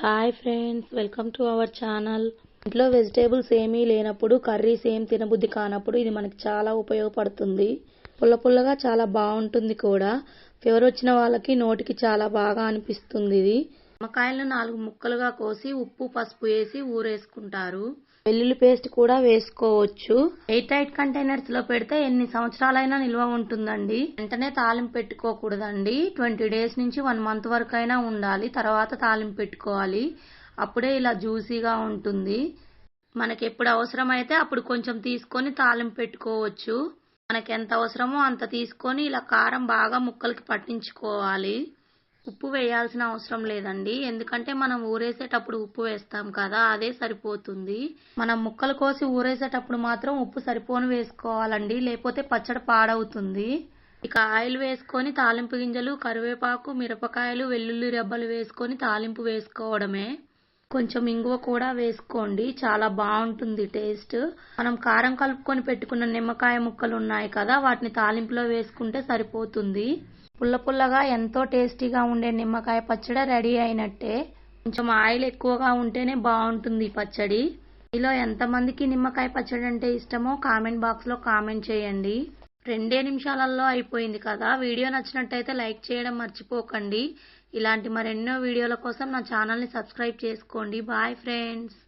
Hi friends welcome to our channel ఇంట్లో vegetables ఏమీ లేనప్పుడు కర్రీస్ ఏం తినబుద్ధి కానప్పుడు ఇది మనకి చాలా ఉపయోగపడుతుంది. పుల్ల పుల్లగా చాలా బాగుంటుంది కూడా. ఫీవర్ వచ్చిన వాళ్ళకి నోటికి చాలా బాగా అనిపిస్తుంది ఇది. నిమ్మకాయలను నాలుగు ముక్కలుగా కోసి ఉప్పు పసుపు వేసి ఊరేసుకుంటారు. వెల్లుల్లి పేస్ట్ కూడా వేసుకోవచ్చు. ఎయిట్ టైట్ కంటైనర్స్లో పెడితే ఎన్ని సంవత్సరాలైనా నిల్వ ఉంటుందండి. వెంటనే తాలింపు పెట్టుకోకూడదండి. ట్వంటీ డేస్ నుంచి వన్ మంత్ వరకు అయినా ఉండాలి. తర్వాత తాలింపు పెట్టుకోవాలి. అప్పుడే ఇలా జ్యూసీగా ఉంటుంది. మనకి ఎప్పుడు అవసరమైతే అప్పుడు కొంచెం తీసుకొని తాలింపు పెట్టుకోవచ్చు. మనకి ఎంత అవసరమో అంత తీసుకొని ఇలా కారం బాగా ముక్కలకి పట్టించుకోవాలి. ఉప్పు వేయాల్సిన అవసరం లేదండి. ఎందుకంటే మనం ఊరేసేటప్పుడు ఉప్పు వేస్తాం కదా అదే సరిపోతుంది. మనం ముక్కలు కోసి ఊరేసేటప్పుడు మాత్రం ఉప్పు సరిపోని వేసుకోవాలండి. లేకపోతే పచ్చడి పాడవుతుంది. ఇక ఆయిల్ వేసుకొని తాలింపు గింజలు కరివేపాకు మిరపకాయలు వెల్లుల్లి రెబ్బలు వేసుకొని తాలింపు వేసుకోవడమే. కొంచెం ఇంగువ కూడా వేసుకోండి. చాలా బాగుంటుంది టేస్ట్. మనం కారం కలుపుకొని పెట్టుకున్న నిమ్మకాయ ముక్కలు ఉన్నాయి కదా వాటిని తాలింపులో వేసుకుంటే సరిపోతుంది. పుల్ల పుల్లగా ఎంతో టేస్టీగా ఉండే నిమ్మకాయ పచ్చడి రెడీ అయినట్టే. కొంచెం ఆయిల్ ఎక్కువగా ఉంటేనే బాగుంటుంది పచ్చడి. మీలో ఎంతమందికి నిమ్మకాయ పచ్చడి అంటే ఇష్టమో కామెంట్ బాక్స్లో కామెంట్ చేయండి. రెండే నిమిషాలలో అయిపోయింది కదా. వీడియో నచ్చినట్టయితే లైక్ చేయడం మర్చిపోకండి. ఇలాంటి మరెన్నో వీడియోల కోసం నా ఛానల్ని సబ్స్క్రైబ్ చేసుకోండి. Bye friends.